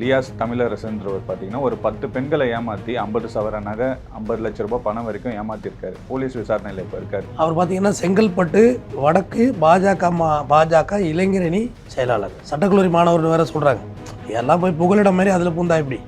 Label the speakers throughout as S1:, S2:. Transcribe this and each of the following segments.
S1: லியாஸ் தமிழரசன்றவர் பார்த்தீங்கன்னா ஒரு பத்து பெண்களை ஏமாற்றி ஐம்பது சவர நகை ஐம்பது லட்ச ரூபாய் பணம் வரைக்கும் ஏமாத்திருக்காரு. போலீஸ் விசாரணையில் இப்போ இருக்காரு.
S2: அவர் பார்த்தீங்கன்னா செங்கல்பட்டு வடக்கு பாஜக மா பாஜக இளைஞரணி செயலாளர். சட்டக்கல்லூரி மாணவர்கள் வேற சொல்கிறாங்க எல்லாம் போய் புகலிடம் மாதிரி அதில் பூந்தா இப்படி.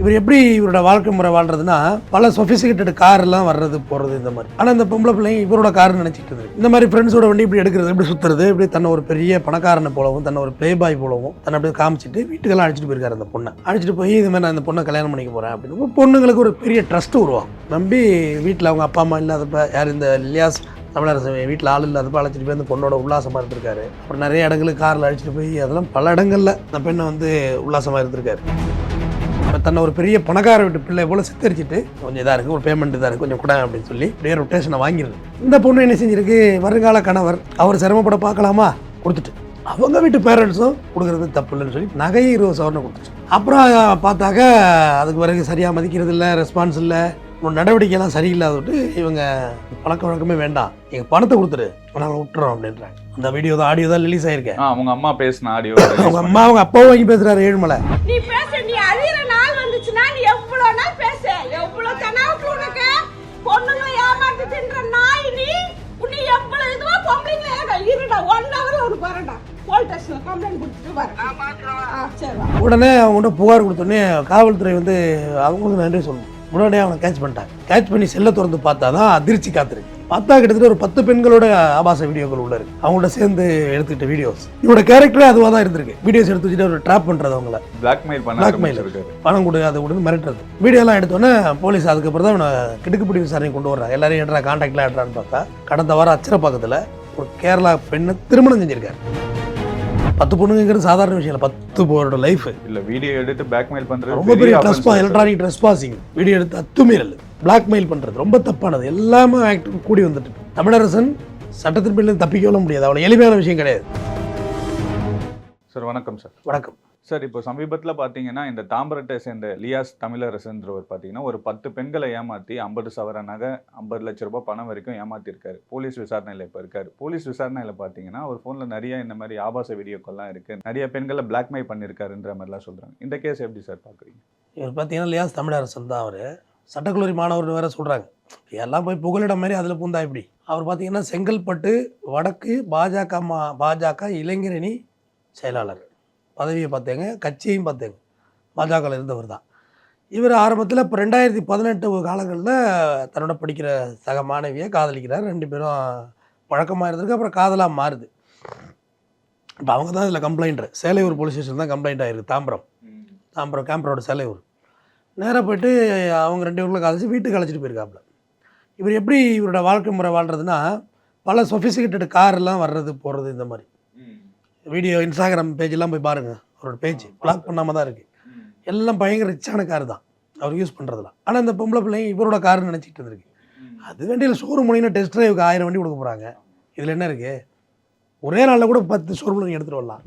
S2: இவர் எப்படி இவரோட வாழ்க்கை முறை வாழ்றதுன்னா பல சொஃபிசிகேட்டட் கார் எல்லாம் வர்றது போகிறது இந்த மாதிரி. ஆனால் இந்த பொம்பளை பிள்ளைங்க இவரோட கார்னு நினச்சிட்டு இருக்கு இந்த மாதிரி ஃப்ரெண்ட்ஸோட வண்டி இப்படி எடுக்கிறது இப்படி சுற்றுறது இப்படி தன்னை ஒரு பெரிய பணக்காரனை போலவும் தன்னை ஒரு ப்ளே பாய் போலவும் தன்னை அப்படியே காமிச்சிட்டு வீட்டுக்கெல்லாம் அழைச்சிட்டு போயிருக்காரு அந்த பொண்ணை. அழைச்சிட்டு போய் இது மாதிரி நான் இந்த பொண்ணை கல்யாணம் பண்ணிக்க போகிறேன் அப்படின்னு. பொண்ணுங்களுக்கு ஒரு பெரிய ட்ரஸ்ட் உருவாகும். நம்பி வீட்டில் அவங்க அப்பா அம்மா இல்லாதப்ப யார் இந்த லியாஸ் தமிழரசு வீட்டில் ஆள் இல்லாதப்ப அழைச்சிட்டு போய் அந்த பொண்ணோட உல்லாசமாக இருந்திருக்காரு. அப்புறம் நிறைய இடங்களுக்கு காரில் அழைச்சிட்டு போய் அதெல்லாம் பல இடங்களில் அந்த பெண்ணை வந்து உல்லாசமாக இருந்திருக்காரு. தன்னை ஒரு பெரிய பணக்கார வீட்டு பிள்ளை போல சித்தரிச்சிட்டு கொஞ்சம் இதாக இருக்குது ஒரு பேமெண்ட் இதாக இருக்குது கொஞ்சம் கூட அப்படின்னு சொல்லி அப்படியே ரொட்டேஷனை வாங்கிடுது இந்த பொண்ணு என்ன செஞ்சிருக்கு? வருங்கால கணவர் அவர் சிரமப்பட பார்க்கலாமா? கொடுத்துட்டு. அவங்க வீட்டு பேரண்ட்ஸும் கொடுக்குறது தப்பு இல்லைன்னு சொல்லி நகையும் இருபது சவரனை கொடுத்துச்சு. அப்புறம் பார்த்தாக்க அதுக்கு பிறகு சரியாக மதிக்கிறது இல்லை ரெஸ்பான்ஸ் இல்லை உன் நடவடிக்கையெல்லாம் சரியில்லாத விட்டு இவங்க பழக்க வழக்கமே வேண்டாம். எங்கள் பணத்தை கொடுத்துரு நாங்கள் விட்டுறோம் அப்படின்றாங்க. அந்த வீடியோ தான் ஆடியோ தான் ரிலீஸ் ஆயிருக்கேன்.
S1: ஆ அவங்க அம்மா பேசின ஆடியோ
S2: அவங்க அம்மா அவங்க அப்பாவும் வாங்கி பேசுகிறாரு ஏழுமலை.
S3: கம்ப்ளைண்ட் கொடுத்துட்டு வரேன்.
S2: உடனே அவங்கள்ட்ட புகார் கொடுத்தோடனே காவல்துறை வந்து அவங்களுக்கு நன்றி சொல்லணும். உடனே அவனை கேட்ச் பண்ணிட்டாங்க. கேட்ச் பண்ணி செல்ல திறந்து பார்த்தா தான் அதிர்ச்சி காத்திருக்கு. பார்த்தா கிட்டத்தட்ட ஒரு பத்து பெண்களோட ஆபாச வீடியோக்கள் உள்ள இருக்கு. அவங்கள்ட்ட சேர்ந்து எடுத்துக்கிட்ட வீடியோஸ் இவரோட கேரக்டரே அதுவாக தான் இருந்திருக்கு. வீடியோஸ் எடுத்து வச்சுட்டு அவர் ட்ராப் பண்ணுறது அவங்கள.
S1: Blackmail
S2: Blackmail.
S1: ஆரம்பிச்சிருக்காரு
S2: பணம் கொடு அதை கொடுத்து மிரட்டுறது. வீடியோலாம் எடுத்தோன்னே போலீஸ் அதுக்கப்புறம் தான் இவனை கிடுக்குப்பிடி விசாரணை கொண்டு வர்றாங்க. எல்லாரையும் எடுறா கான்டாக்ட்லாம் எடுறான்னு பார்த்தா கடந்த வாரம் அச்சரப்பாக்கத்தில் ஒரு கேரளா பெண்ணை திருமணம் செஞ்சிருக்காரு. பத்து பொண்ணுங்கிறது சாதாரண விஷயம் இல்லை. பத்து பேரோட லைஃப்
S1: இல்ல வீடியோ எடுத்து பிளாக்மெயில் பண்றது
S2: ரொம்ப பெரிய
S1: offense.
S2: Trespass electronic trespassing video எடுத்து அத்துமீறல். பிளாக்மெயில் பண்ணுறது ரொம்ப தப்பானது. எல்லாமே ஆக்ட் கூடி வந்துட்டு. தமிழரசன் சட்டத்தின் பின்னர் தப்பிக்கவே முடியாது. அவ்வளோ எளிமையான விஷயம் கிடையாது.
S1: சார் வணக்கம் சார்.
S2: வணக்கம்.
S1: சார் இப்போ சமீபத்தில் பார்த்தீங்கன்னா இந்த தாம்பரத்தை சேர்ந்த லியாஸ் தமிழரசுன்றவர் பார்த்தீங்கன்னா ஒரு பத்து பெண்களை ஏமாற்றி ஐம்பது சவர நகை ஐம்பது லட்ச ரூபாய் பணம் வரைக்கும் ஏமாற்றிருக்காரு போலீஸ் விசாரணையில் இப்போ இருக்கார். போலீஸ் விசாரணையில் பார்த்தீங்கன்னா அவர் ஃபோனில் நிறைய இந்த மாதிரி ஆபாச வீடியோக்கள்லாம் இருக்குது நிறைய பெண்களை பிளாக்மெயில் பண்ணியிருக்காருன்ற மாதிரிலாம் சொல்கிறாங்க இந்த கேஸ் எப்படி சார் பார்க்குறீங்க
S2: இவர் பார்த்தீங்கன்னா லியாஸ் தமிழரசன் தான் அவர். சட்டக்கல்லூரி மாணவர்கள் வேறு சொல்கிறாங்க எல்லாம் போய் புகலிடம் மாதிரி அதில் பூந்தா இப்படி. அவர் பார்த்தீங்கன்னா செங்கல்பட்டு வடக்கு பாஜக மா பாஜக இளைஞரணி செயலாளர். பதவியை பார்த்தேங்க கட்சியையும் பார்த்தேங்க. பாஜகவில் இருந்தவர் தான். இவர் ஆரம்பத்தில் இப்போ ரெண்டாயிரத்தி பதினெட்டு காலங்களில் தன்னோட படிக்கிற சக மாணவியை காதலிக்கிறார். ரெண்டு பேரும் பழக்கமாக இருந்திருக்கு அப்புறம் காதலாக மாறுது. இப்போ அவங்க தான் இதில் கம்ப்ளைண்ட்டு சேலையூர் போலீஸ் ஸ்டேஷன் தான் கம்ப்ளைண்ட் ஆயிருக்கு தாம்பரம். தாம்பரம் கேம்பரோட சேலையூர். நேராக போயிட்டு அவங்க ரெண்டு பேருக்குள்ள காதலிச்சு வீட்டுக்கு அழைச்சிட்டு போயிருக்காப்புல. இவர் எப்படி இவரோட வாழ்க்கை முறை வாழ்றதுன்னா பல சொஃபிசிகேட்டட் கார்லாம் வர்றது போகிறது இந்த மாதிரி. வீடியோ இன்ஸ்டாகிராம் பேஜெல்லாம் போய் பாருங்கள் அவரோட பேஜ் பிளாக் பண்ணாமல் தான் இருக்குது எல்லாம் பயங்கர ரிச்சான கார் தான். அவர் யூஸ் பண்ணுறதுலாம் ஆனால் இந்த பொம்பளை பிள்ளைங்க இவரோட கார்னு நினச்சிட்டு இருந்திருக்கு. அது வேண்டிய ஷோரூம் போனீங்கன்னா டெஸ்ட் ட்ரைவுக்கு ஆயிரம் வண்டி கொடுக்க போகிறாங்க இதில் என்ன இருக்குது ஒரே நாளில் கூட பத்து ஷோரூமில் நீங்கள் எடுத்துகிட்டு வரலாம்.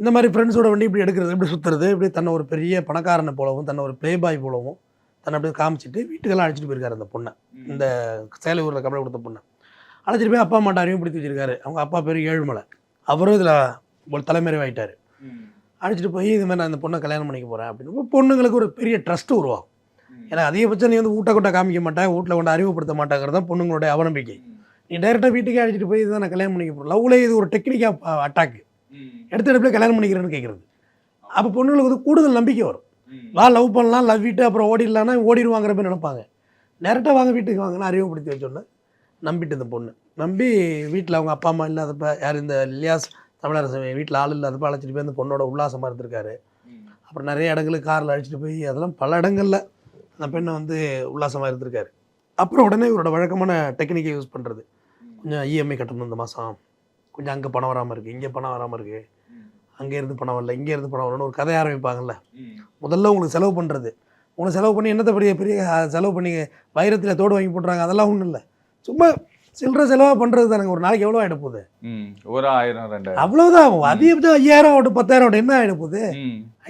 S2: இந்த மாதிரி ஃப்ரெண்ட்ஸோட வண்டி இப்படி எடுக்கிறது இப்படி சுற்றுறது இப்படி தன்னை ஒரு பெரிய பணக்காரனை போலவும் தன்னை ஒரு ப்ளே பாய் போலவும் தன்னை அப்படியே காமிச்சிட்டு வீட்டுக்கெல்லாம் அழைச்சிட்டு போயிருக்காரு அந்த பொண்ணை. இந்த சேலையூரில் கம்பளை கொடுத்த பொண்ணை. அழைச்சிட்டு போய் அப்பா அம்மாட்ட பிடிச்சி வச்சிருக்காரு. அவங்க அப்பா பேர் ஏழுமலை. அவரும் இதில் தலைமறைவாயிட்டார். அழைச்சிட்டு போய் இது மாதிரி நான் இந்த பொண்ணை கல்யாணம் பண்ணிக்க போகிறேன் அப்படின்னு. பொண்ணுங்களுக்கு ஒரு பெரிய ட்ரஸ்ட் உருவாகும். ஏன்னா அதிகபட்சம் நீ வந்து ஊட்ட கொட்ட காமிக்க மாட்டேன் வீட்டில் கொண்டு அறிமுகப்படுத்த மாட்டேங்கிறது தான் பொண்ணுங்களுடைய அவநம்பிக்கை. நீ டைரெக்டாக வீட்டுக்கே அழைச்சிட்டு போய் இதுதான் நான் கல்யாணம் பண்ணிக்க போகிறேன் லவ்லே இது ஒரு டெக்னிக்காக அட்டாக்கு எடுத்த எடுப்பில் கல்யாணம் பண்ணிக்கிறேன்னு கேட்குறது அப்போ பொண்ணுங்களுக்கு வந்து கூடுதல் நம்பிக்கை வரும். வா லவ் பண்ணலாம் லவ் விட்டு அப்புறம் ஓடிடலான்னா ஓடிடுவாங்கிற மாதிரி நினைப்பாங்க. டேரெக்டாக வாங்க வீட்டுக்கு வாங்கன்னு அறிமுகப்படுத்தி வச்சோன்னே நம்பிட்டு இந்த பொண்ணு. நம்பி வீட்டில் அவங்க அப்பா அம்மா இல்லாதப்ப யார் இந்த லியாஸ் தமிழரசன் வீட்டில் ஆள் இல்லாதப்ப அழைச்சிட்டு போய் அந்த பொண்ணோட உல்லாசமாக இருந்திருக்காரு. அப்புறம் நிறைய இடங்களுக்கு காரில் அழைச்சிட்டு போய் அதெல்லாம் பல இடங்களில் அந்த பெண்ணை வந்து உல்லாசமாக இருந்திருக்காரு. அப்புறம் உடனே இவரோட வழக்கமான டெக்னிக்கை யூஸ் பண்ணுறது கொஞ்சம் இஎம்ஐ கட்டணும் இந்த மாதம் கொஞ்சம் அங்கே பணம் வராமல் இருக்குது இங்கே பணம் வராமல் இருக்குது அங்கே இருந்து பணம் வரல இங்கே இருந்து பணம் வரலன்னு ஒரு கதை ஆரம்பிப்பாங்கல்ல. முதல்ல உங்களுக்கு செலவு பண்ணுறது உங்களை செலவு பண்ணி என்னத்தை பெரிய பெரிய செலவு பண்ணி வைரத்தில் தோடு வாங்கி போட்டுறாங்க அதெல்லாம் ஒன்றும் இல்லை. சும்மா சில்லற செலவாக பண்ணுறது தானங்க. ஒரு நாளைக்கு எவ்வளோ ஆகிட போகுது?
S1: ஒரு ஆயிரம் ரெண்டாயிரம்.
S2: அவ்வளோதான் அதிகபட்சம் ஐயாயிரம் ஆகட்டும் பத்தாயிரம் ஆகட்டும் என்ன ஆகிட போகுது.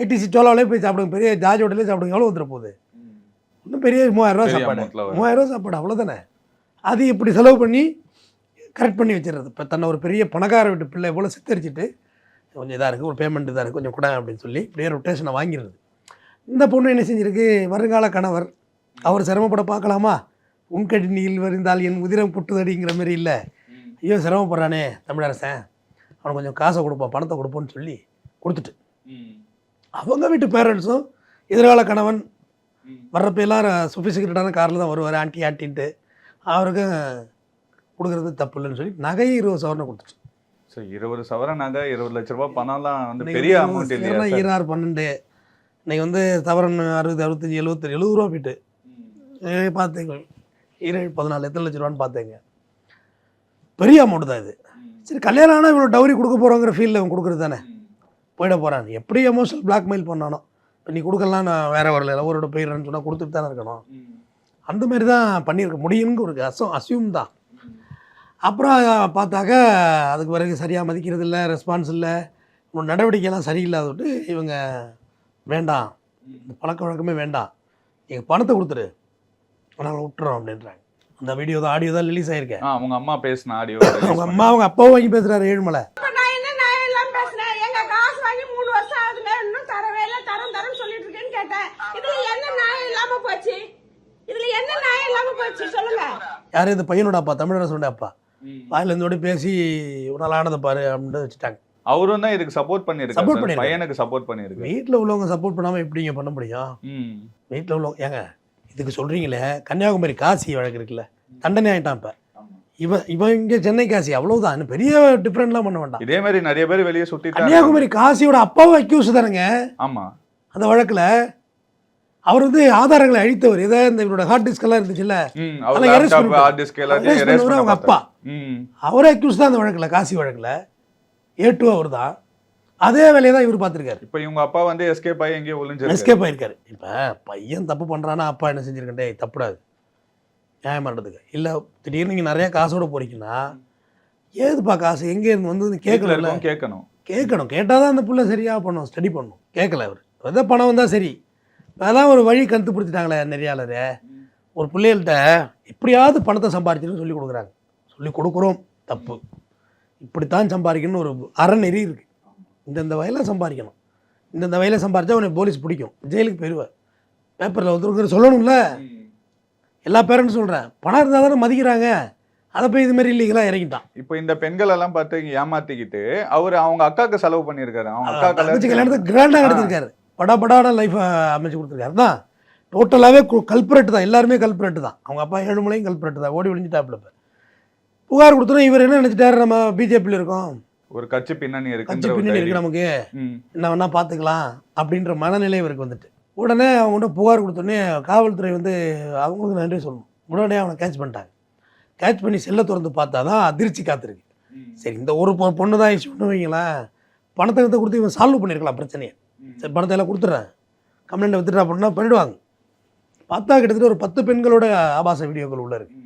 S2: ஐடிசி சோலாவிலே போய் சாப்பிடுங்க. பெரிய ஜார்ஜ் ஹோட்டலே சாப்பிடுங்க. எவ்வளோ வந்துட போகுது? இன்னும் பெரிய மூவாயிரம் ரூபா சாப்பாடு. மூவாயிரம் ரூபா சாப்பாடு அவ்வளோதானே அது இப்படி செலவு பண்ணி கரெக்ட் பண்ணி வச்சிடுறது. இப்போ தன்னை ஒரு பெரிய பணக்கார வீட்டு பிள்ளை போல் சித்தரிச்சிட்டு கொஞ்சம் இதாக இருக்குது ஒரு பேமெண்ட் இதாக இருக்குது கொஞ்சம் கூட அப்படின்னு சொல்லி இப்படியே ரொட்டேஷனை வாங்கிடுது இந்த பொண்ணு என்ன செஞ்சிருக்கு? வருங்கால கணவர் அவர் சிரமப்பட பார்க்கலாமா? உன்கடி நீல் வரிந்தால் என் உதிரம் புட்டுதடிங்கிற மாதிரி இல்லை. ஐயோ சிரமப்படுறானே தமிழரசன். அவனுக்கு கொஞ்சம் காசை கொடுப்போம் பணத்தை கொடுப்போன்னு சொல்லி கொடுத்துட்டு. அவங்க வீட்டு பேரண்ட்ஸும் எதிர்கால கணவன் வர்றப்ப எல்லாம் சொஃபிசிகேட்டடான காரில் தான் வருவார் ஆண்டி ஆண்டின்ட்டு அவருக்கும் கொடுக்குறது தப்பு இல்லைன்னு சொல்லி நகையை இருபது சவரனை கொடுத்துட்டு.
S1: ஸோ இருபது சவரன் நகை இருபது லட்ச ரூபாய் பணம்லாம் வந்து பெரிய அமௌண்ட் இல்லையா?
S2: ஈராறு பன்னெண்டு. இன்னைக்கு வந்து சவரன் அறுபது அறுபத்தஞ்சி எழுபத்தி எழுபது ரூபா போயிட்டு. பார்த்தேங்க ஈரேழு பதினாலு எத்தனை லட்ச ரூபான்னு பார்த்தேங்க. பெரிய அமௌண்ட் தான் இது. சரி கல்யாணம் ஆனால் இவ்வளோ டவுரி கொடுக்க போகிறோங்கிற ஃபீல்டில் அவன் கொடுக்குறது தானே? போயிட போகிறான் எப்படி எமோஷனல் பிளாக்மெயில் பண்ணானோ. இப்போ நீ கொடுக்கலாம் நான் வேற வரல லவரோட போயிடுறேன்னு சொன்னால் கொடுத்துட்டு தானே இருக்கணும். அந்த மாதிரி தான் பண்ணியிருக்க முடியும்னு ஒரு அசம் அசியூம் தான். அப்புறம் பார்த்தாக்க அதுக்கு பிறகு சரியாக மதிக்கிறது இல்லை ரெஸ்பான்ஸ் இல்லை. உன் நடவடிக்கையெல்லாம் சரியில்லாத விட்டு இவங்க வேண்டாம். இந்த பழக்க வழக்கமே வேண்டாம். எங்கள் பணத்தை கொடுத்துரு. நாங்கள் விட்டுறோம் அப்படின்றாங்க. அந்த வீடியோ தான் ஆடியோ தான் ரிலீஸ் ஆயிருக்கேன்
S1: அவங்க அம்மா பேசின ஆடியோ
S2: அவங்க அம்மா அவங்க அப்பாவும் வாங்கி பேசுகிறாரு ஏழுமலை.
S3: இப்ப நான் என்ன நியாயம் இல்லாம பேசுனேன் எங்க காசு வாங்கி மூணு வருஷம் ஆகுதுங்க இன்னும் தரவே இல்லை தரம் தரம் சொல்லிட்டு இருக்கேன்னு கேட்டேன். இதுல என்ன நியாயம் இல்லாம போச்சு? இதுல என்ன நியாயம் இல்லாம போச்சு? சொல்லுங்க.
S2: யார் இந்த பையனோட அப்பா? தமிழரசனோட அப்பா. வாயில இருந்தோட பேசி ஒரு நாள் ஆனதை பாரு அப்படின்ட்டு வச்சுட்டாங்க.
S1: அவரும் தான் இதுக்கு சப்போர்ட் பண்ணிருக்காரு
S2: Support
S1: சார்.
S2: பண்ணிருக்காரு.
S1: பையனுக்கு சப்போர்ட் பண்ணிருக்கு
S2: வீட்டில் உள்ளவங்க சப்போர்ட் பண்ணாமல் எப்படிங்க பண்ண முடியும்?
S1: ம்.
S2: வீட்டில் உள்ளவங்க ஏங்க இதுக்கு சொல்கிறீங்களே கன்னியாகுமரி காசி வழக்கு இருக்குல்ல தண்டனை ஆயிட்டான் இப்போ. இவன் இவன் இங்கே சென்னை காசி அவ்வளவுதான். பெரிய டிஃப்ரெண்ட்லாம் பண்ண வேண்டாம்.
S1: இதே மாதிரி நிறைய பேர் வெளியே சுத்திட்டு
S2: கன்னியாகுமரி காசியோட அப்பாவும் அக்யூஸ் தானேங்க.
S1: ஆமா.
S2: அந்த வழக்கில் அவர் வந்து ஆதாரங்களை அழித்தவர். இதை இந்த இவரோட ஹார்ட் டிஸ்க் எல்லாம் இருந்துச்சுல்ல. அவங்க. அப்பா. அவரே அக்யூஸ் தான் அந்த வழக்கில் காசி வழக்கில். ஏ டூ அவர் தான் அதே வேலையை தான் இவர் பார்த்துருக்காரு.
S1: இப்போ இவங்க அப்பா வந்து எஸ்கேப் ஆகி எங்கேயோ ஒளிஞ்சிருக்கு
S2: எஸ்கேப் ஆயிருக்காரு. இப்போ பையன் தப்பு பண்ணுறான்னா அப்பா என்ன செஞ்சிருக்கேன் டேய் தப்புடாது. நியாயம் பண்ணுறதுக்கு இல்லை திடீர்னு நீங்கள் நிறைய காசோட போறீங்கன்னா ஏதுப்பா காசு? எங்கே இருந்து வந்து
S1: கேட்கல கேட்கணும்.
S2: கேட்கணும். கேட்டால் தான் அந்த புள்ள சரியாக பண்ணும் ஸ்டடி பண்ணும். கேட்கல அவர். எதோ பணம் வந்தால் சரி. அதான் ஒரு வழி கண்டுபிடிச்சிட்டாங்களே நெறியாளர். ஒரு பிள்ளைகள்கிட்ட எப்படியாவது பணத்தை சம்பாதிச்சுன்னு சொல்லி கொடுக்குறாங்க. சொல்லி கொடுக்குறோம். தப்பு. இப்படித்தான் சம்பாதிக்கணும்னு ஒரு அறநெறி இருக்குது இந்தந்த வயலில் சம்பாதிக்கணும். இந்தந்த வயலில் சம்பாதிச்சா உனக்கு போலீஸ் பிடிக்கும். ஜெயிலுக்கு போயிடுவேன் பேப்பரில் ஒருத்தருக்கு சொல்லணும்ல? எல்லா பேரண்ட்ஸ் சொல்கிறேன் பணம் இருந்தால் தானே மதிக்கிறாங்க. அதை போய் இது மாதிரி இல்லீங்களாக இறங்கிட்டான்
S1: இப்போ இந்த பெண்கள் எல்லாம் பார்த்து ஏமாத்திக்கிட்டு அவர் அவங்க அக்காக்கு செலவு பண்ணியிருக்காரு. அவங்க அக்கா
S2: தங்கச்சி
S1: கல்யாணத்துக்கு
S2: கிராண்டாக நடத்திருக்காரு. படா படான லைஃப்பை அமைச்சு கொடுத்துருக்காரு. தான் டோட்டலாகவே கல்பரேட்டு தான். எல்லாருமே கல்பரேட்டு தான். அவங்க அப்பா ஏழுமலையும் கல்பரேட்டு தான். ஓடி ஒளிஞ்சிட்டாப்புல இப்போ. புகார் கொடுத்துரும் இவர் என்ன நினச்சிட்டாரு? நம்ம பிஜேபியில் இருக்கோம்.
S1: ஒரு கட்சி பின்னணி
S2: கட்சி
S1: இருக்குன்ற ஒரு
S2: பின்னணி இருக்கு. நமக்கு. என்ன வேணால் பார்த்துக்கலாம் அப்படின்ற மனநிலை இவருக்கு வந்துட்டு. உடனே அவங்கள்ட்ட புகார் கொடுத்தோடனே காவல்துறை வந்து அவங்களுக்கு நன்றி சொல்லணும். உடனே அவனை கேட்ச் பண்ணிட்டாங்க. கேட்ச் பண்ணி செல்லை திறந்து பார்த்தா தான் அதிர்ச்சி காத்திருக்கு. சரி இந்த ஒரு பொண்ணு தான் இஷ்யூன்னு வைங்களேன் பணத்தை கிட்ட கொடுத்து இவன் சால்வ் பண்ணியிருக்கலாம் பிரச்சனையை. சரி பணத்தை எல்லாம் கொடுத்துட்றேன். கம்ப்ளைண்ட் வித்துட்டா அப்படின்னா பண்ணிடுவாங்க. பார்த்தா கிட்டத்தட்ட ஒரு பத்து பெண்களோட ஆபாச வீடியோக்கள் உள்ள இருக்கு.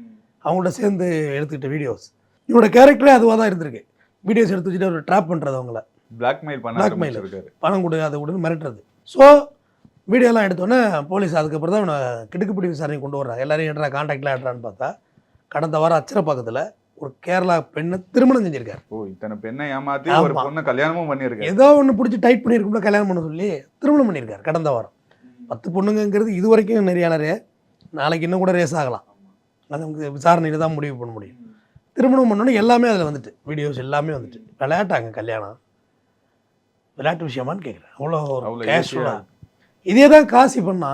S2: அவங்கள்ட்ட சேர்ந்து எடுத்துக்கிட்ட வீடியோஸ் இவனோட கேரக்டரே அதுவாக தான் இருந்திருக்கு. வீடியோஸ் எடுத்து வச்சுட்டு அவர் ட்ராப் பண்ணுறது அவங்கள.
S1: பிளாக்மெயில் பண்ண. ஆரம்பிச்சிருக்காரு
S2: பணம் கொடு அதை கொடுன்னு மிரட்டுறது. ஸோ வீடியோலாம் எடுத்தோன்னே போலீஸ் அதுக்கப்புறம் தான் இவனை கிடுக்குப்பிடி விசாரணை கொண்டு வர்றாங்க. எல்லாரையும் ஏற்றா கான்டாக்டில் ஏற்றான்னு பார்த்தா கடந்த வாரம் அச்சரப்பாக்கத்தில் ஒரு கேரளா பெண்ணை திருமணம் செஞ்சிருக்காரு.
S1: ஓ இத்தனை பெண்ணை ஏமாத்தி ஒரு. பொண்ணு கல்யாணமும் பண்ணியிருக்காரு.
S2: ஏதோ ஒன்று பிடிச்சி டைட் பண்ணியிருக்கும்ல கல்யாணம் பண்ண சொல்லி திருமணம் பண்ணியிருக்காரு கடந்த வாரம். பத்து பொண்ணுங்கிறது இது வரைக்கும் நெறியாளரே. நாளைக்கு இன்னும் கூட ரேஸ் ஆகலாம். அது நமக்கு விசாரணையில் தான் முடிவு பண்ண முடியும். திருமணம் பண்ணோன்னே எல்லாமே அதில் வந்துட்டு. வீடியோஸ் எல்லாமே வந்துட்டு. விளையாட்டாங்க கல்யாணம். விளையாட்டு விஷயமான்னு கேட்குறேன் அவ்வளோ கேஷுவலாக இதே தான் காசி பண்ணா.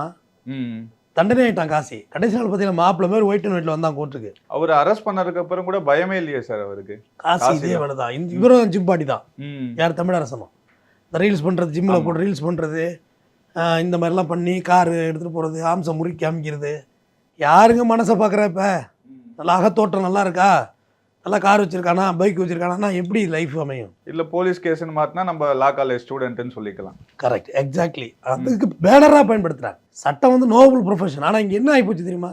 S1: ம்.
S2: தண்டனை ஆயிட்டான் காசி. கடைசி நாள் பார்த்தீங்கன்னா மாப்பிள்ளை பேர் ஒயிட் அண்ட் ஒயிட்டில் வந்தான் கோர்ட்டுக்கு
S1: அவர் அரெஸ்ட் பண்ணதுக்கு அப்புறம் கூட பயமே இல்லையே சார் அவருக்கு.
S2: காசி இதே
S1: தான்.
S2: வேலை தான் இந்த இவரும் ஜிம் பாடி தான். யார்? தமிழரசனும் இந்த ரீல்ஸ் பண்ணுறது ஜிம்மில் போட்டு ரீல்ஸ் பண்ணுறது இந்த மாதிரிலாம் பண்ணி காரு எடுத்துகிட்டு போகிறது ஆம்சம் முறுக்கி காமிக்கிறது யாருங்க மனசை பார்க்குற இப்போ? நல்லா அகத்தோட்டம் நல்லா இருக்கா? நல்லா கார் வச்சுருக்கானா பைக் வச்சுருக்கானா எப்படி லைஃப் அமையும்?
S1: இல்ல போலீஸ் கேஸ்னு மாத்தினா நம்ம லா காலேஜ் ஸ்டூடெண்ட்னு சொல்லிக்கலாம்.
S2: கரெக்ட் எக்ஸாக்ட்லி அதுக்கு பேனராக பயன்படுத்துகிறாங்க சட்டம் வந்து நோபல் ப்ரொஃபஷன் ஆனால் இங்கே என்ன ஆகிப்போச்சு தெரியுமா?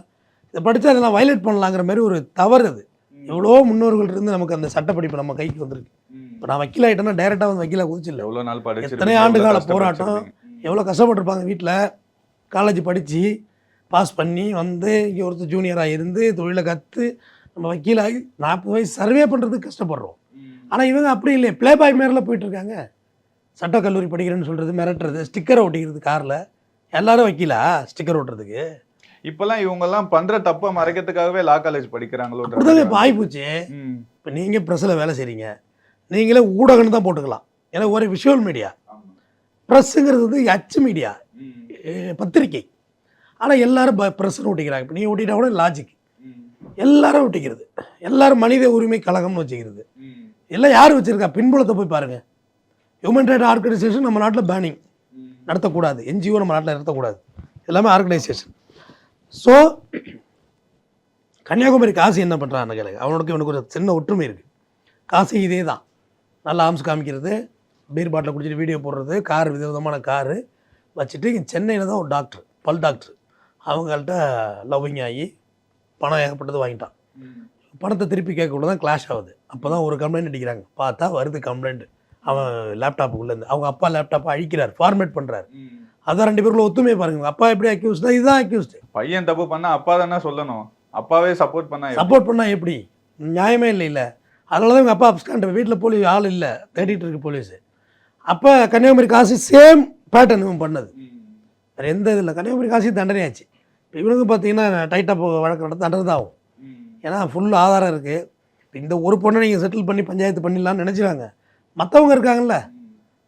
S2: இதை படித்தா அதெல்லாம் வயலேட் பண்ணலாங்கிற மாதிரி ஒரு தவறு அது. எவ்வளோ முன்னோர்கள் இருந்து நமக்கு அந்த சட்டப்படிப்பு நம்ம கைக்கு வந்திருக்கு. இப்போ நான் வக்கீல் ஆகிட்டேன்னா டைரெக்டாக வந்து வக்கீலாக குதிச்சில்ல
S1: எவ்வளவு நாள் படிச்சு
S2: எத்தனை ஆண்டு கால போராட்டம் எவ்வளோ கஷ்டப்பட்டிருப்பாங்க வீட்டில் காலேஜ் படித்து பாஸ் பண்ணி வந்து இங்கே ஒருத்தர் ஜூனியராக இருந்து தொழிலை கற்று நம்ம வக்கீலாகி நாற்பது வயசு சர்வே பண்ணுறதுக்கு கஷ்டப்படுறோம். ஆனால் இவங்க அப்படி இல்லையே. ப்ளே பாய் மேரில் போயிட்டு இருக்காங்க சட்டக்கல்லூரி படிக்கிறேன்னு சொல்கிறது மிரட்டுறது ஸ்டிக்கரை ஒட்டிக்கிறது காரில். எல்லாரும் வைக்கலா ஸ்டிக்கர் ஒட்டுறதுக்கு?
S1: இப்பெல்லாம் இவங்க எல்லாம் பண்ற தப்ப மறைக்கிறதுக்காகவே லா காலேஜ் படிக்கிறாங்களோ
S2: இப்போ ஆகிப்போச்சு இப்போ நீங்கள் ப்ரெஸ்ஸில் வேலை செய்கிறீங்க நீங்களே ஊடகம்னு தான் போட்டுக்கலாம். ஏன்னா ஒரே விஷுவல் மீடியா ப்ரெஸ்ஸுங்கிறது வந்து அச்சு மீடியா பத்திரிக்கை ஆனால் எல்லாரும் ப்ரெஸ்ஸுன்னு ஒட்டிக்கிறாங்க. இப்போ நீ ஒட்டிட்டா கூட லாஜிக் எல்லாரும் ஒட்டிக்கிறது. எல்லாரும் மனித உரிமை கழகம்னு வச்சுக்கிறது. எல்லாம் யார் வச்சுருக்கா? பின்புலத்தை போய் பாருங்கள் ஹியூமன் ரைட் ஆர்கனைசேஷன் நம்ம நாட்டில் பேனிங் நடத்தக்கூடாது. என்ஜிஓ நம்ம நாட்டில் நடத்தக்கூடாது. எல்லாமே ஆர்கனைசேஷன் ஸோ கன்னியாகுமரி காசி என்ன பண்ணுறான்னு கேளுங்க. அவனுக்கு இவனுக்கு ஒரு சின்ன ஒற்றுமை இருக்குது காசி இதே தான். நல்லா ஆம்ஸ் காமிக்கிறது பீர் பாட்டில் குடிச்சிட்டு வீடியோ போடுறது கார் விதவிதமான காரு வச்சுட்டு சென்னையில் தான் ஒரு டாக்டர் பல் டாக்டர் அவங்கள்ட்ட லவ்விங் ஆகி பணம் ஏகப்பட்டது வாங்கிட்டான். பணத்தை திருப்பி கேட்கக்குள்ள தான் கிளாஷ் ஆகுது. அப்போ தான் ஒரு கம்ப்ளைண்ட் அடிக்கிறாங்க. பார்த்தா வருது கம்ப்ளைண்ட் அவன் லேப்டாப்புக்குள்ளேருந்து அவங்க அப்பா லேப்டாப்பை அழிக்கிறார் ஃபார்மேட் பண்ணுறாரு அதான் ரெண்டு பேருக்குள்ள ஒத்துமையை பாருங்க. அப்பா எப்படி அக்யூஸ்டா இதுதான் அக்யூஸ்டு
S1: பையன் தப்பு பண்ணா அப்பா தானே சொல்லணும். அப்பாவே சப்போர்ட் பண்ணா எப்படி?
S2: சப்போர்ட் பண்ணால் எப்படி? நியாயமே இல்லை இல்லை. அதனால தான் எங்கள் அப்பா அப்ஸ்காண்ட் வீட்டில் போலீஸ் ஆள் இல்லை. தேடிட்டு இருக்கு போலீஸு அப்போ கன்னியாகுமரி காசு சேம் பேட்டர்ன் இவன் பண்ணது. வேறு எந்த இது இல்லை கன்னியாகுமரி காசு தண்டனையாச்சு. இவனுக்கு பார்த்தீங்கன்னா டைட்டாக வழக்கு நடத்த தண்டனை தான் ஆகும் ஏன்னா ஃபுல் ஆதாரம் இருக்குது இப்போ இந்த ஒரு பொண்ணை நீங்கள் செட்டில் பண்ணி பஞ்சாயத்து பண்ணிடலாம்னு நினச்சிடாங்க மற்றவங்க இருக்காங்கல்ல.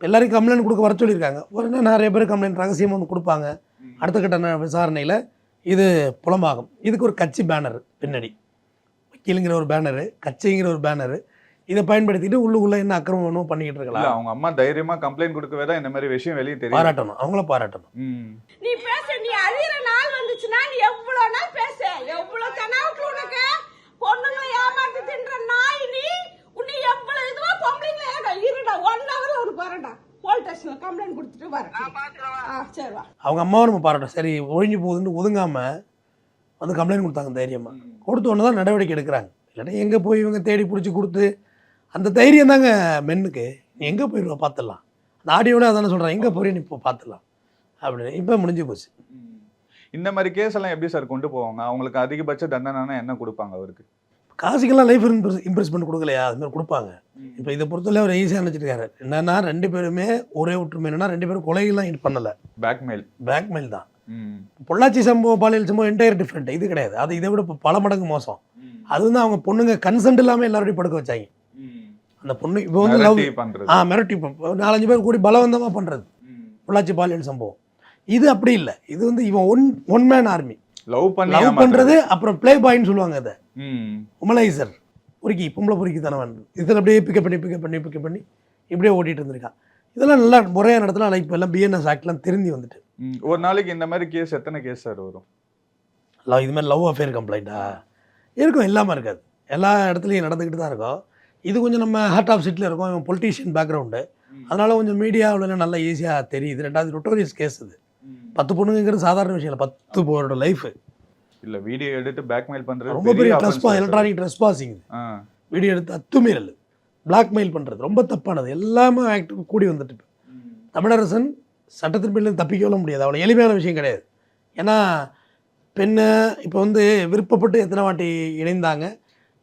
S2: எல்லாரையும் கம்ப்ளைண்ட் கொடுக்க வர சொல்லியிருக்காங்க. உடனே நிறைய பேர் கம்ப்ளைண்ட் ரகசியமாக வந்து கொடுப்பாங்க. அடுத்த கட்ட விசாரணையில் இது புலமாகும் இதுக்கு ஒரு கட்சி பேனர் பின்னாடி. வக்கீலுங்கிற ஒரு பேனரு கட்சிங்கிற ஒரு பேனரு இதை பயன்படுத்திட்டு உள்ளுக்குள்ளே என்ன அக்கிரமம் வேணுமோ பண்ணிக்கிட்டு
S1: இல்ல
S2: இருக்கலாம்
S1: அவங்க அம்மா தைரியமா கம்ப்ளைண்ட் கொடுக்கவே தான் இந்த மாதிரி விஷயம் வெளியே தெரியும்
S2: பாராட்டணும். அவங்கள பாராட்டணும்.
S3: நீ பேச நீ அழியிற நாள் வந்துச்சுன்னா நீ எவ்வளவு நாள் பேச? எவ்வளவு தெனாவுக்கு உனக்கு? பொண்ணுங்களை ஏமாத்தி தின்ற நாய் நீ உன்னை எவ்வளவு இதுவா பொம்பளைங்களை ஏடா இருடா ஒன் ஹவர் ஒரு வரடா போலீஸ் ஸ்டேஷன்ல கம்ப்ளைண்ட் கொடுத்துட்டு வரேன். ஆ சரி வா.
S2: அவங்க அம்மாவை நம்ம பாராட்டணும். சரி ஒழிஞ்சு போகுதுன்னு ஒதுங்காமல் வந்து கம்ப்ளைண்ட் கொடுத்தாங்க தைரியமாக கொடுத்த உடனே தான் நடவடிக்கை எடுக்கிறாங்க. இல்லைன்னா எங்கே போய் இவங்க தேடி பிடிச்சி கொடுத்து அந்த தைரியம் தாங்க மென்னுக்கு. நீ எங்கே போயிடுவா பார்த்துடலாம் அந்த ஆடியோட அதானே சொல்கிறேன் எங்கே போய் நீ இப்போ பார்த்துடலாம் அப்படின்னு. இப்போ முடிஞ்சு போச்சு.
S1: இந்த மாதிரி கேஸ் எல்லாம் எப்படி சார் கொண்டு போவாங்க? அவங்களுக்கு அதிகபட்ச தண்டனைனா என்ன கொடுப்பாங்க அவருக்கு?
S2: காசுக்கெல்லாம் லைஃப் இம்ப்ரெஸ் இம்ப்ரெஸ்மெண்ட் கொடுக்கலையா? அது மாதிரி கொடுப்பாங்க. இப்போ இதை பொறுத்தவரை அவர் ஈஸியாக நினச்சிருக்காரு என்னன்னா ரெண்டு பேருமே ஒரே ஒற்றுமை. என்னன்னா ரெண்டு பேரும் கொலைகள்லாம் இது பண்ணலை.
S1: பேக்மெயில்
S2: பேக்மெயில் தான். பொள்ளாச்சி சம்பவம் பாலியல் சம்பவம் என்டையர் டிஃப்ரெண்ட் இது கிடையாது. அது இதை விட பல மடங்கு மோசம். அது வந்து அவங்க பொண்ணுங்க கன்சென்ட் இல்லாமல் எல்லாரோடையும் படுக்க வச்சாங்க. அந்த பொண்ணு இப்போ வந்து லவ் ஆ மிரட்டி நாலஞ்சு பேர் கூடி பலவந்தமாக பண்ணுறது பொள்ளாச்சி பாலியல் சம்பவம். இது அப்படி இல்லை. இது வந்து இவன் one one man army
S1: love பண்ணி
S2: லவ். பண்ணுறது அப்புறம் ப்ளே பாய்ன்னு சொல்லுவாங்க அதை. உமலைசர் பொறுக்கி பொம்பளை பொறுக்கி தானே வந்து இதில் அப்படியே பிக்கப் பண்ணி பிக்கப் பண்ணி பிக்கப் பண்ணி இப்படியே ஓட்டிகிட்டு இருந்திருக்கான். இதெல்லாம் நல்லா முறையாக நடத்தலாம் இப்போ எல்லாம் பிஎன்எஸ் ஆக்ட்லாம் திருந்தி வந்துட்டு.
S1: ஒரு நாளைக்கு இந்த மாதிரி கேஸ் எத்தனை கேஸ் சார் வரும்?
S2: லவ் இது மாதிரி லவ் அஃபேர் கம்ப்ளைண்ட்டா இருக்கும் இல்லாமல் இருக்காது. எல்லா இடத்துலையும் நடந்துக்கிட்டு தான் இருக்கும். இது கொஞ்சம் நம்ம ஹார்ட் ஆஃப் சிட்டில் இருக்கும் இவன் பொலிட்டீஷியன் பேக்ரவுண்டு அதனால கொஞ்சம் மீடியாவில் நல்லா ஈஸியாக தெரியுது. ரெண்டாவது நொட்டோரியஸ் கேஸ் இது. பத்து பொண்ணுங்கிறது சாதாரண விஷயம் இல்லை. பத்து பேரோட லைஃப்
S1: இல்ல வீடியோ எடுத்து பேக்மெயில் பண்றது
S2: ரொம்ப பெரிய ட்ரெஸ்பா. Electronic trespassing. வீடியோ எடுத்து அத்துமீறல். பிளாக்மெயில் பண்ணுறது ரொம்ப தப்பானது. எல்லாமே ஆக்ட் கூடி வந்துட்டு இப்போ. தமிழரசன் சட்டத்தின் பின்னர் தப்பிக்கவே முடியாது. அவ்வளோ எளிமையான விஷயம் கிடையாது. ஏன்னா பெண்ணை இப்போ வந்து விருப்பப்பட்டு எத்தனை வாட்டி இணைந்தாங்க.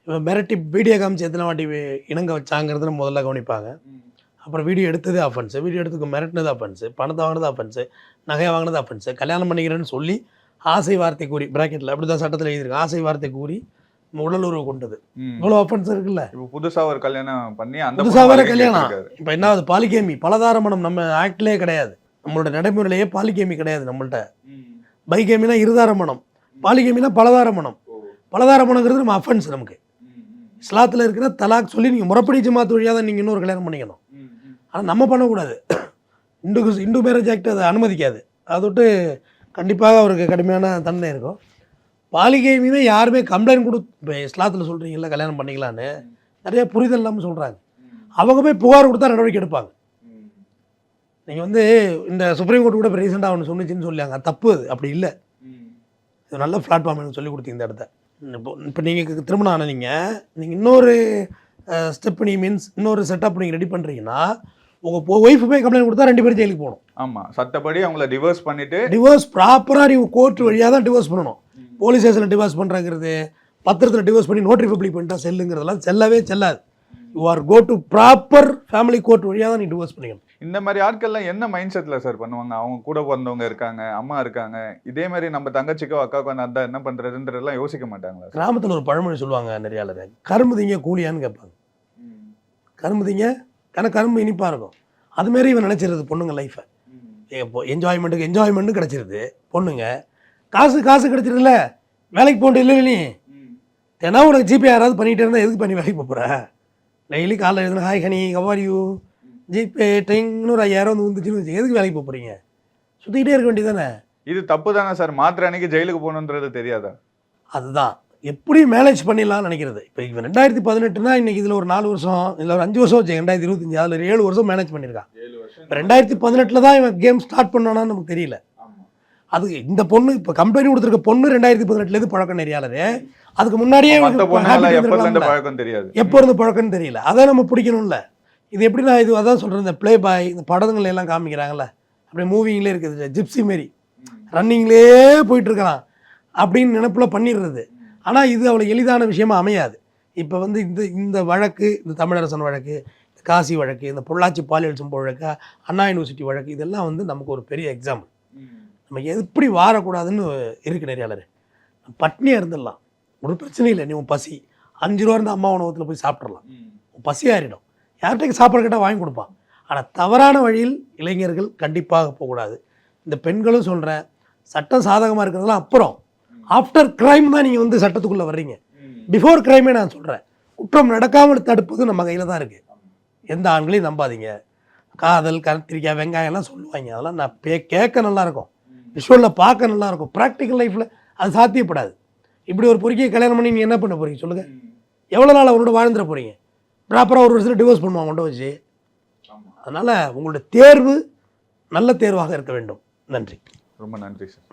S2: மிரட்டி வீடியோ காமிச்சு எத்தனை வாட்டி இணங்க வச்சாங்கிறத முதல்ல கவனிப்பாங்க. அப்புறம் வீடியோ எடுத்தது அஃபென்ஸு வீடியோ எடுத்துக்கு மிரட்டினது அஃபென்ஸு பணத்தை வாங்கினது அஃபென்ஸு நகையை வாங்கினது அஃபென்ஸு கல்யாணம் பண்ணிக்கிறேன்னு சொல்லி ஆசை வார்த்தை கூறி ப்ராக்கெட்டில் அப்படி தான் சட்டத்தில் எழுதியிருக்கு. ஆசை வார்த்தை கூறி உடலுறவு கொண்டது.
S1: ம்.
S2: இவ்வளோ அஃபென்ஸ் இருக்குல்ல?
S1: இப்போ புதுசா ஒரு கல்யாணம் பண்ணி அந்த
S2: புதுசா
S1: பொண்ணு
S2: வேற கல்யாணம். இப்போ என்ன அது பாலிகேமி பலதார மனம் நம்ம ஆக்ட்லேயே கிடையாது. நம்மளோட நடைமுறையிலேயே பாலிகேமி கிடையாது நம்மள்ட்ட. பைகேமினா இருதார மனம். பாலிகேமினா பலதார மனம். பலதார மனங்கிறது நம்ம அஃபென்ஸ் நமக்கு. ஸ்லாத்தில் இருக்கிற தலாக் சொல்லி நீங்கள் முறப்படி ஜமாத் வழியாக தான் நீங்கள் இன்னொரு கல்யாணம் பண்ணிக்கணும். ஆனால் நம்ம பண்ணக்கூடாது. இந்து இந்து மேரேஜ் ஆக்ட் அதை அனுமதிக்காது. அதை விட்டு கண்டிப்பாக அவருக்கு கடுமையான தண்டனை இருக்கும். பாலிகை மீது யாருமே கம்ப்ளைண்ட் கொடு இப்போ ஸ்லாத்தில் சொல்கிறீங்களா கல்யாணம் பண்ணிக்கலான்னு. நிறைய புரிதல் இல்லாமல் சொல்கிறாங்க அவங்க போய் புகார் கொடுத்தா நடவடிக்கை எடுப்பாங்க. நீங்கள் வந்து இந்த சுப்ரீம் கோர்ட் கூட இப்போ ரீசெண்டாக ஒன்று சொன்னிச்சின்னு சொல்லியாங்க. தப்பு அது. அப்படி இல்லை. இது நல்ல பிளாட்ஃபார்ம் எனக்கு சொல்லி கொடுத்தீங்க இந்த இடத்த. இப்போ இப்போ நீங்கள் திருமணம் ஆன நீங்கள் நீங்கள் இன்னொரு ஸ்டெப் நீ மீன்ஸ் இன்னொரு செட்டப் நீங்கள் ரெடி பண்ணுறீங்கன்னா உங்கள் ஒய்ஃபு போய் கம்ப்ளைண்ட் கொடுத்தா ரெண்டு பேரும் ஜெயிலுக்கு போகணும்.
S1: ஆமா சட்டப்படி அவங்கள டிவோர்ஸ் பண்ணிட்டு
S2: டிவோர்ஸ் ப்ராப்பராக நீ கோர்ட் வழியாக தான் டிவோர்ஸ் பண்ணணும். போலீஸ் ஸ்டேஷனில் டிவோர்ஸ் பண்ணுறாங்கிறது பத்திரத்தில் டிவோர்ஸ் பண்ணி நோட்டரி பப்ளிக் பண்ணிட்டா செல்லுங்கிறதெல்லாம் செல்லவே செல்லாது. You are go to proper family court வழியாக தான் நீ டிவோர்ஸ் பண்ணிக்கணும்.
S1: இந்த மாதிரி ஆட்கள்லாம் என்ன மைண்ட் செட்ல சார் பண்ணுவாங்க? அவங்க கூட பிறந்தவங்க இருக்காங்க அம்மா இருக்காங்க. இதே மாதிரி நம்ம தங்கச்சிக்கோ அக்காக்கோ அந்த என்ன பண்றதுன்றதெல்லாம் யோசிக்க மாட்டாங்களா
S2: கிராமத்தில் ஒரு பழமொழி சொல்லுவாங்க நிறையாளர். கரும்பு திங்க கூலியான்னு கேட்பாங்க. கரும்பு திங்க? ஆனால் கரும்பு இனிப்பாக இருக்கும். அதுமாரி இவன் நினச்சிருது பொண்ணுங்க லைஃப்பை இப்போ என்ஜாய்மெண்ட்டுக்கு என்ஜாய்மெண்ட்டும் கிடச்சிருது. பொண்ணுங்க காசு காசு கிடச்சிருதுல வேலைக்கு போட்டு இல்லை நீ. தினம் உனக்கு ஜிபே யாராவது பண்ணிகிட்டே இருந்தால் எதுக்கு பண்ணி வேலைக்கு போகிற டெய்லி காலைல எழுதுனா ஹாய் ஹனி கவார் யூ ஜிபே ட்ரிங்னு ஒரு ஐயாயிரம் வந்து வந்துச்சுன்னு வச்சு எதுக்கு வேலைக்கு போக போகிறீங்க சுற்றிக்கிட்டே இருக்க வேண்டியதானே
S1: இது தப்பு தானே சார். மாத்திர அன்னைக்கு ஜெயிலுக்கு போகணுன்றது தெரியாதா?
S2: அதுதான். எப்படி மேனேஜ் பண்ணிடலாம்னு நினைக்கிறது. இப்போ இப்போ ரெண்டாயிரத்தி பதினெட்டுனா இன்னைக்கு இதில் ஒரு நாலு வருஷம் இதில் ஒரு அஞ்சு வருஷம் வச்சு ரெண்டாயிரத்தி இருபத்தஞ்சு அதில் ஒரு ஏழு வருஷம் மேனேஜ் பண்ணியிருக்கான் இப்போ ரெண்டாயிரத்தி பதினெட்டில் தான் இவன் கேம் ஸ்டார்ட் பண்ணானான்னு நமக்கு தெரியல. அது இந்த பொண்ணு இப்போ கம்பெனி கொடுத்துருக்க பொண்ணு ரெண்டாயிரத்தி பதினெட்டுலேருந்து பழக்கம் நெறியாளரு. அதுக்கு முன்னாடியே
S1: இருந்து. பழக்கம்
S2: எப்போ இருந்து பழக்கம்னு தெரியல. அதை நம்ம பிடிக்கணும்ல. இது எப்படி நான் இது அதான் சொல்கிறேன் இந்த ப்ளே பாய் இந்த படங்கள் எல்லாம் காமிக்கிறாங்கல்ல. அப்படியே மூவிங்லேயே இருக்குது ஜிப்சி மாரி. ரன்னிங்லேயே போயிட்டுருக்கலாம் அப்படின்னு நினப்பில் பண்ணிடுறது. ஆனால் இது அவ்வளோ எளிதான விஷயமா அமையாது. இப்போ வந்து இந்த இந்த வழக்கு இந்த தமிழரசன் வழக்கு இந்த காசி வழக்கு இந்த பொள்ளாச்சி பாலியல் சம்பவ வழக்கு அண்ணா யூனிவர்சிட்டி வழக்கு இதெல்லாம் வந்து நமக்கு ஒரு பெரிய எக்ஸாம்பிள் நம்ம எப்படி வாரக்கூடாதுன்னு இருக்குது நிறையாளர் பட்னியாக இருந்துடலாம். ஒரு பிரச்சனை இல்லை. நீ உன் பசி அஞ்சு ரூபா இருந்தால் அம்மா உணவகத்தில் போய் சாப்பிட்றலாம் உன் பசியாகிடும் யார்கிட்டையும் யார்கிட்ட சாப்பாடு கேட்டால் வாங்கி கொடுப்பான். ஆனால் தவறான வழியில் இளைஞர்கள் கண்டிப்பாக போகக்கூடாது. இந்த பெண்களும் சொல்கிறேன் சட்டம் சாதகமாக இருக்கிறதெல்லாம் அப்புறம். ஆஃப்டர் கிரைம் தான் நீங்கள் வந்து சட்டத்துக்குள்ளே வர்றீங்க. பிஃபோர் கிரைமே நான் சொல்கிறேன் குற்றம் நடக்காமல் தடுப்பது நம்ம கையில் தான் இருக்குது எந்த ஆண்களையும் நம்பாதீங்க. காதல் கத்திரிக்காய் வெங்காயம்லாம் சொல்லுவாங்க. அதெல்லாம் நான் பே கேட்க நல்லாயிருக்கும் விஷுவலில் பார்க்க நல்லாயிருக்கும் ப்ராக்டிக்கல் லைஃப்பில் அது சாத்தியப்படாது. இப்படி ஒரு பொறுக்கியை கல்யாணம் பண்ணி நீங்கள் என்ன பண்ண போகிறீங்க சொல்லுங்கள் எவ்வளோ நாள் அவரோட வாழ்ந்துட போகிறீங்க ப்ராப்பராக ஒரு வருஷத்தில் டிவோர்ஸ் பண்ணுவான் கொண்டு வச்சு அதனால் உங்களுடைய தேர்வு நல்ல தேர்வாக இருக்க வேண்டும். நன்றி.
S1: ரொம்ப நன்றி சார்.